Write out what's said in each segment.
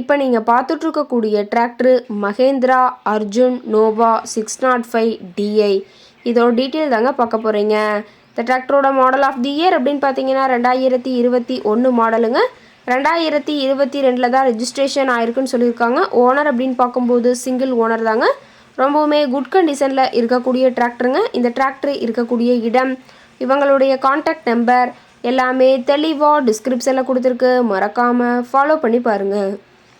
இப்போ நீங்கள் பார்த்துட்ருக்கக்கூடிய tractor Mahindra Arjun Nova six nought five DI இதோட டீட்டெயில் தாங்க பார்க்க போகிறீங்க இந்த டிராக்டரோட மாடல் ஆஃப் தி இயர் அப்படின்னு பார்த்தீங்கன்னா ரெண்டாயிரத்தி இருபத்தி ஒன்று மாடலுங்க ரெண்டாயிரத்தி இருபத்தி ரெண்டில் தான் ரெஜிஸ்ட்ரேஷன் ஆயிருக்குன்னு சொல்லியிருக்காங்க. ஓனர் அப்படின்னு பார்க்கும்போது சிங்கிள் ஓனர் தாங்க. ரொம்பவுமே குட் கண்டிஷனில் இருக்கக்கூடிய டிராக்டருங்க இந்த டிராக்டர் இருக்கக்கூடிய இடம் இவங்களுடைய காண்டாக்ட் நம்பர் எல்லாமே தெளிவாக டிஸ்கிரிப்ஷனில் கொடுத்துருக்கு. மறக்காமல் ஃபாலோ பண்ணி பாருங்கள்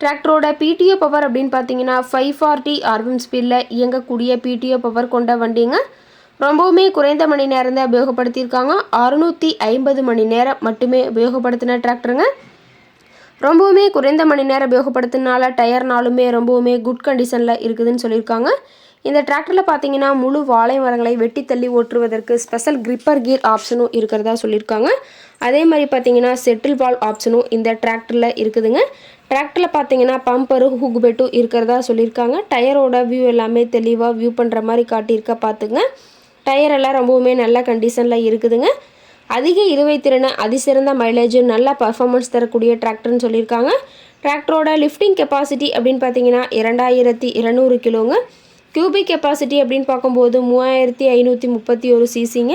டிராக்டரோட பிடிஓ பவர் அப்படின்னு பார்த்தீங்கன்னா ஃபைவ் ஃபார்ட்டி ஆர்பிஎம் ஸ்பீடில் இயங்கக்கூடிய பிடிஓ பவர் கொண்ட வண்டிங்க. ரொம்பவுமே குறைந்த மணி நேரம் தான் உபயோகப்படுத்தியிருக்காங்க. அறுநூற்றி ஐம்பது மணி நேரம் மட்டுமே உபயோகப்படுத்தின டிராக்டருங்க. ரொம்பவுமே குறைந்த மணி நேரம் உபயோகப்படுத்தினால டயர்னாலுமே ரொம்பவுமே குட் கண்டிஷனில் இருக்குதுன்னு சொல்லியிருக்காங்க. இந்த டிராக்டரில் பார்த்தீங்கன்னா முழு வாழை மரங்களை வெட்டி தள்ளி ஓட்டுவதற்கு ஸ்பெஷல் கிரிப்பர் கீர் ஆப்ஷனும் இருக்கிறதா சொல்லியிருக்காங்க. அதே மாதிரி பார்த்தீங்கன்னா செட்டில் பால் ஆப்ஷனும் இந்த டிராக்டரில் இருக்குதுங்க. டிராக்டரில் பார்த்தீங்கன்னா பம்பரு ஹுக் பெட்டும் இருக்கிறதா சொல்லியிருக்காங்க. டயரோட வியூ எல்லாமே தெளிவாக வியூ பண்ணுற மாதிரி காட்டியிருக்க பார்த்துங்க டயர் எல்லாம் ரொம்பவுமே நல்ல கண்டிஷனில் இருக்குதுங்க. அதிக இருவை திறனை அதிசிறந்த மைலேஜும் நல்ல பர்ஃபார்மன்ஸ் தரக்கூடிய டிராக்டர்னு சொல்லியிருக்காங்க. டிராக்டரோட லிஃப்டிங் கெப்பாசிட்டி அப்படின்னு பார்த்தீங்கன்னா இரண்டாயிரத்தி இருநூறு கிலோங்க. கியூபிக் கெப்பாசிட்டி அப்படின்னு பார்க்கும்போது மூவாயிரத்தி ஐநூற்றி முப்பத்தி ஒரு சிசிங்க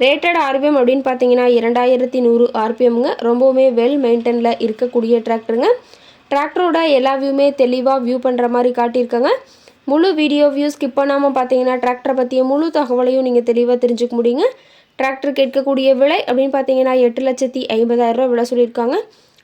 ரேட்டட் ஆர்பிஎம் அப்படின்னு பார்த்தீங்கன்னா இரண்டாயிரத்தி நூறு ஆர்பிஎம்ங்க ரொம்பவுமே வெல் மெயின்டெனில் இருக்கக்கூடிய டிராக்டருங்க டிராக்டரோட எல்லா வியூமே தெளிவாக வியூ பண்ணுற மாதிரி காட்டியிருக்காங்க. முழு வீடியோ வியூ ஸ்கிப் பண்ணாமல் பார்த்தீங்கன்னா டிராக்டரை பற்றிய முழு தகவலையும் நீங்கள் தெளிவாக தெரிஞ்சுக்க முடியுங்க. டிராக்டர் கேட்கக்கூடிய விலை அப்படின்னு பார்த்தீங்கன்னா எட்டு லட்சத்தி ஐம்பதாயிரரூவா விலை சொல்லியிருக்காங்க.